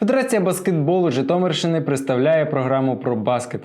Федерація баскетболу Житомирщини представляє програму про баскет.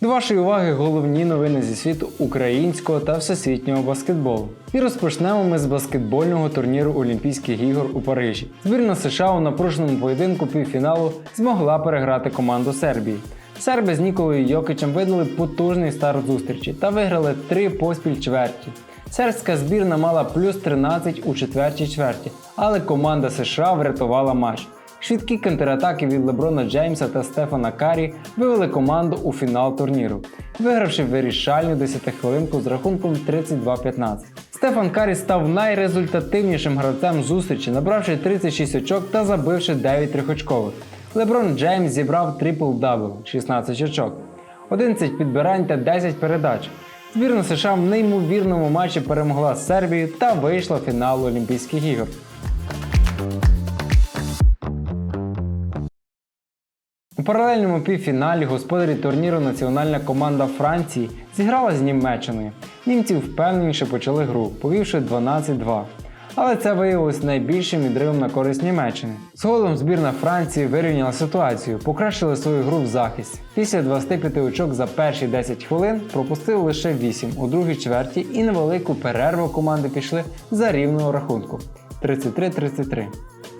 До вашої уваги головні новини зі світу українського та всесвітнього баскетболу. І розпочнемо ми з баскетбольного турніру Олімпійських ігор у Парижі. Збірна США у напруженому поєдинку півфіналу змогла переграти команду Сербії. Серби з Ніколою Йокичем видали потужний старт зустрічі та виграли три поспіль чверті. Сербська збірна мала плюс 13 у четвертій чверті, але команда США врятувала матч. Швидкі контратаки від Леброна Джеймса та Стефана Карі вивели команду у фінал турніру, вигравши вирішальну 10-хвилинку з рахунком 32-15. Стефан Карі став найрезультативнішим гравцем зустрічі, набравши 36 очок та забивши 9 трьохочкових. Леброн Джеймс зібрав трипл-дабл 16 очок, 11 підбирань та 10 передач. Збірна США в неймовірному матчі перемогла Сербію та вийшла в фінал Олімпійських ігор. У паралельному півфіналі господарі турніру національна команда Франції зіграла з Німеччиною. Німці впевненіше почали гру, повівши 12-2. Але це виявилось найбільшим відривом на користь Німеччини. Згодом збірна Франції вирівняла ситуацію, покращили свою гру в захисті. Після 25 очок за перші 10 хвилин пропустили лише 8 у другій чверті і невелику перерву команди пішли за рівного рахунку 33-33.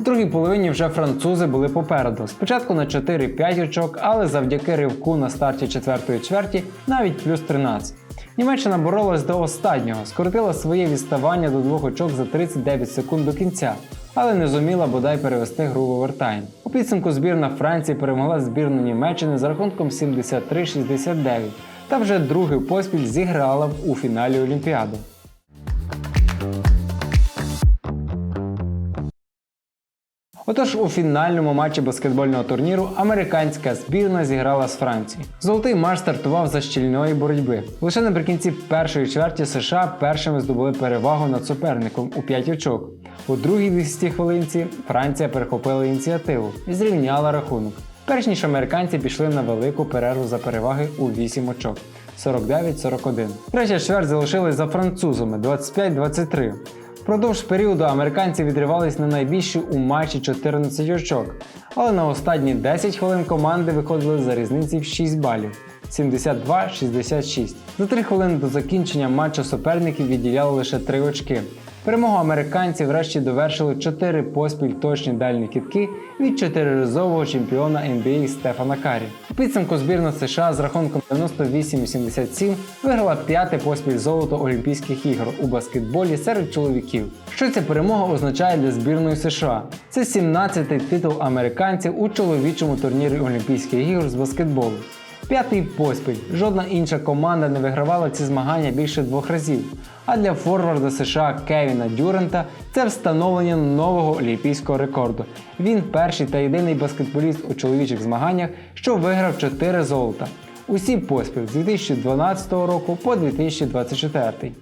У другій половині вже французи були попереду. Спочатку на 4-5 очок, але завдяки ривку на старті четвертої чверті навіть плюс 13. Німеччина боролась до останнього, скоротила своє відставання до двох очок за 39 секунд до кінця, але не зуміла бодай перевести гру в овертайм. У підсумку збірна Франції перемогла збірну Німеччини за рахунком 73-69 та вже другий поспіль зіграла у фіналі Олімпіади. Отож, у фінальному матчі баскетбольного турніру американська збірна зіграла з Францією. Золотий матч стартував за щільної боротьби. Лише наприкінці першої чверті США першими здобули перевагу над суперником у 5 очок. У другій 10 хвилинці Франція перехопила ініціативу і зрівняла рахунок. Перш ніж американці пішли на велику перерву за переваги у 8 очок 49-41. Третя чверть залишилась за французами 25-23. Впродовж періоду американці відривались на найбільші у матчі 14 очок, але на останні 10 хвилин команди виходили за різниці в 6 балів 72-66. За 3 хвилини до закінчення матчу суперників відділяли лише 3 очки. Перемогу американців врешті довершили 4 поспіль точні дальні кітки від чотириразового чемпіона NBA Стефана Карі. У підсумку збірна США з рахунком 98-87 виграла п'яте поспіль золото Олімпійських ігор у баскетболі серед чоловіків. Що ця перемога означає для збірної США? Це 17-й титул американців у чоловічому турнірі Олімпійських ігор з баскетболу. П'ятий поспіль. Жодна інша команда не вигравала ці змагання більше двох разів. А для форварда США Кевіна Дюрента це встановлення нового олімпійського рекорду. Він перший та єдиний баскетболіст у чоловічих змаганнях, що виграв 4 золота. Усі поспіль з 2012 року по 2024.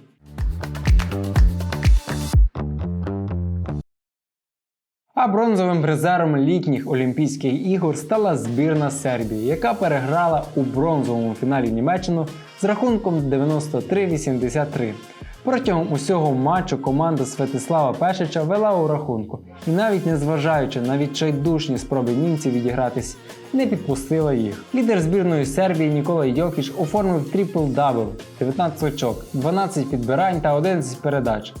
А бронзовим призером літніх Олімпійських ігор стала збірна Сербії, яка переграла у бронзовому фіналі Німеччину з рахунком 93-83. Протягом усього матчу команда Святислава Пешича вела у рахунку і навіть незважаючи на відчайдушні спроби німців відігратись, не підпустила їх. Лідер збірної Сербії Нікола Йокіч оформив трипл-дабл 19 очок, 12 підбирань та 11 передач.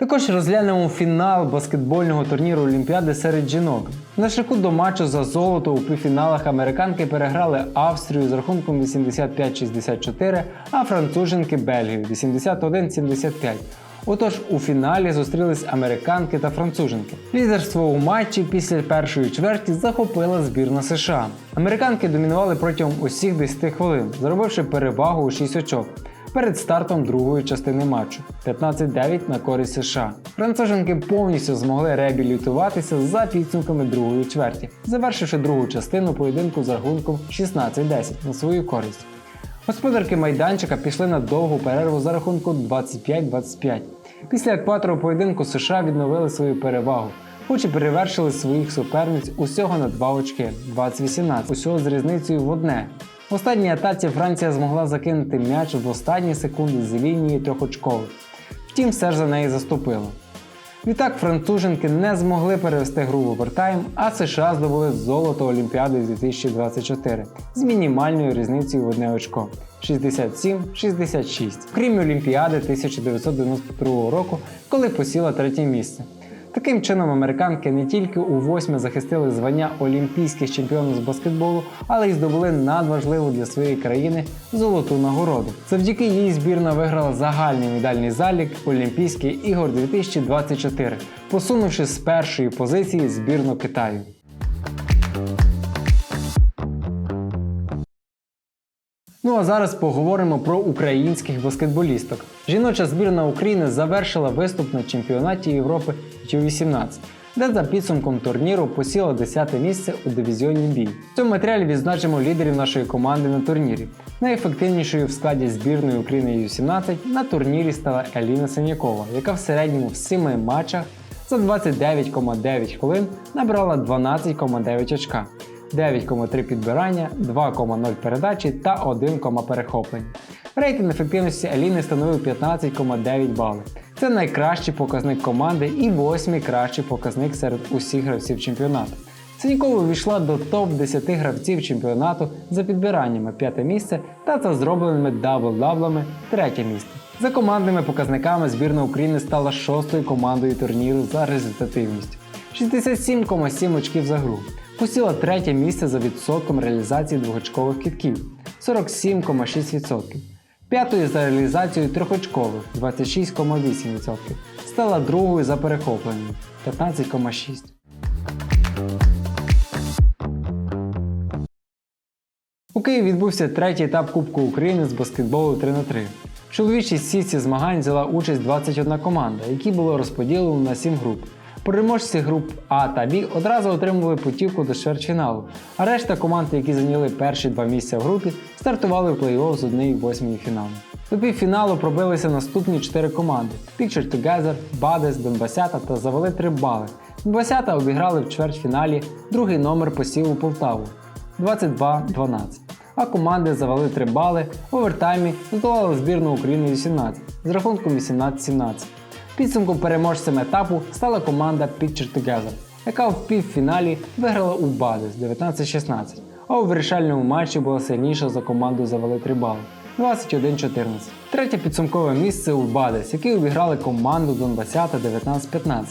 Також розглянемо фінал баскетбольного турніру Олімпіади серед жінок. На шляху до матчу за золото у півфіналах американки переграли Австрію з рахунком 85-64, а француженки Бельгію 81-75. Отож, у фіналі зустрілись американки та француженки. Лідерство у матчі після першої чверті захопила збірна США. Американки домінували протягом усіх 10 хвилин, заробивши перевагу у 6 очок перед стартом другої частини матчу 15-9 на користь США. Француженки повністю змогли реабілітуватися за підсумками другої чверті, завершивши другу частину поєдинку з рахунком 16-10 на свою користь. Господарки майданчика пішли на довгу перерву за рахунку 25-25. Після екватору поєдинку США відновили свою перевагу. хоч і перевершили своїх суперниць усього на 2 очки 20-18, усього з різницею в одне. В останній атаці Франція змогла закинути м'яч в останні секунди з лінії трьохочкових. Втім, все ж за неї заступило. Відтак француженки не змогли перевести гру в овертайм, а США здобули золото Олімпіади 2024 з мінімальною різницею в одне очко 67-66, крім Олімпіади 1992 року, коли посіла третє місце. Таким чином, американки не тільки у восьме захистили звання олімпійських чемпіонів з баскетболу, але й здобули надважливу для своєї країни золоту нагороду. Завдяки їй збірна виграла загальний медальний залік Олімпійських ігор 2024, посунувши з першої позиції збірну Китаю. Ну а зараз поговоримо про українських баскетболісток. Жіноча збірна України завершила виступ на чемпіонаті Європи Ю-18, де за підсумком турніру посіла 10 місце у дивізіоні бій. В цьому матеріалі відзначимо лідерів нашої команди на турнірі. Найефективнішою в складі збірної України Ю-17 на турнірі стала Еліна Синякова, яка в середньому в 7 матчах за 29,9 хвилин набрала 12,9 очка. 9,3 підбирання, 2,0 передачі та 1, перехоплення. Рейтинг ефективності Аліни становив 15,9 бали. Це найкращий показник команди і восьмий кращий показник серед усіх гравців чемпіонату. Синькова увійшла до топ-10 гравців чемпіонату за підбираннями п'яте місце та за зробленими дабл-даблами третє місце. За командними показниками збірна України стала шостою командою турніру за результативністю. 67,7 очків за гру. Посіла третє місце за відсотком реалізації двохочкових китків 47,6%. П'ятою за реалізацією трьохочкових 26,8%. Стала другою за перехопленням 15,6%. У Києві відбувся третій етап Кубку України з баскетболу 3 на 3 В чоловічій сітці змагань взяла участь 21 команда, які було розподілено на 7 груп. Переможці груп А та Б одразу отримували путівку до чвертьфіналу, а решта команд, які зайняли перші два місця в групі, стартували в плей-офф з 1-8 фіналу. До півфіналу пробилися наступні 4 команди: Picture Together, Бадес, Донбасята та завели 3 бали. Донбасята обіграли в чвертьфіналі, другий номер посів у Полтаву 22-12. А команди завели 3 бали в овертаймі здолали збірну України 18 з рахунком 18-17. Підсумком переможцем етапу стала команда Picture Together, яка в півфіналі виграла у Бадис 19-16, а у вирішальному матчі була сильніша за команду завели 3 бали 21-14. Третє підсумкове місце у Бадис, які обіграли команду Донбасята 19-15.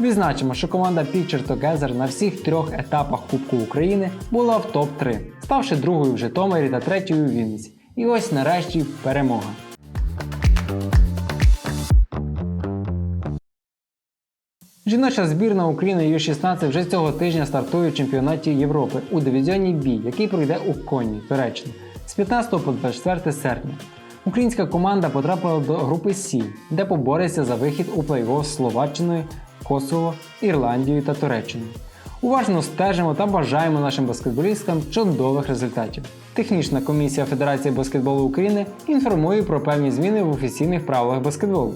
Відзначимо, що команда Picture Together на всіх трьох етапах Кубку України була в топ-3, ставши другою в Житомирі та третьою у Вінниці. І ось нарешті перемога. Жіноча збірна України Ю-16 вже цього тижня стартує в чемпіонаті Європи у дивізіоні Бі, який пройде у Коні, Туреччина, з 15 по 24 серпня. Українська команда потрапила до групи Сі, де побореться за вихід у плей-офф Словаччиною, Косово, Ірландією та Туреччиною. Уважно стежимо та бажаємо нашим баскетболістам чудових результатів. Технічна комісія Федерації баскетболу України інформує про певні зміни в офіційних правилах баскетболу.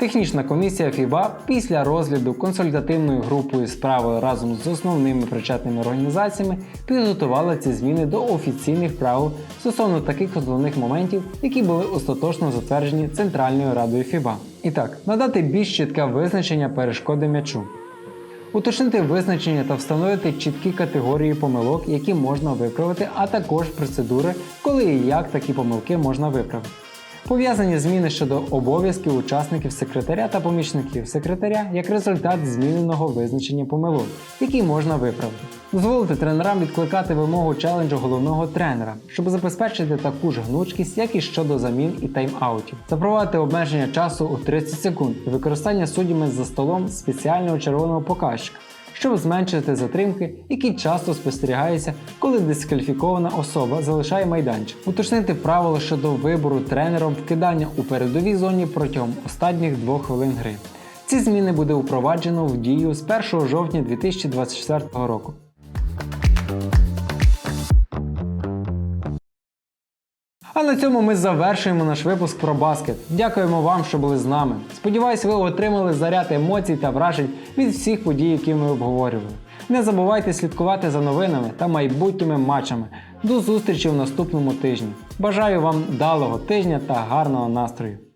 Технічна комісія ФІБА після розгляду консультативною групою справи разом з основними причетними організаціями підготувала ці зміни до офіційних правил стосовно таких основних моментів, які були остаточно затверджені Центральною радою ФІБА. І так, надати більш чітке визначення перешкоди м'ячу. Уточнити визначення та встановити чіткі категорії помилок, які можна виправити, а також процедури, коли і як такі помилки можна виправити. Пов'язані зміни щодо обов'язків учасників секретаря та помічників секретаря як результат зміненого визначення помилок, які можна виправити. Дозволити тренерам відкликати вимогу челенджу головного тренера, щоб забезпечити таку ж гнучкість, як і щодо замін і тайм-аутів, запровадити обмеження часу у 30 секунд і використання суддями за столом спеціального червоного показчика щоб зменшити затримки, які часто спостерігаються, коли дискваліфікована особа залишає майданчик, уточнити правила щодо вибору тренером вкидання у передовій зоні протягом останніх двох хвилин гри. Ці зміни буде впроваджено в дію з 1 жовтня 2024 року. А на цьому ми завершуємо наш випуск про баскет. Дякуємо вам, що були з нами. Сподіваюсь, ви отримали заряд емоцій та вражень від всіх подій, які ми обговорювали. Не забувайте слідкувати за новинами та майбутніми матчами. До зустрічі в наступному тижні. Бажаю вам вдалого тижня та гарного настрою!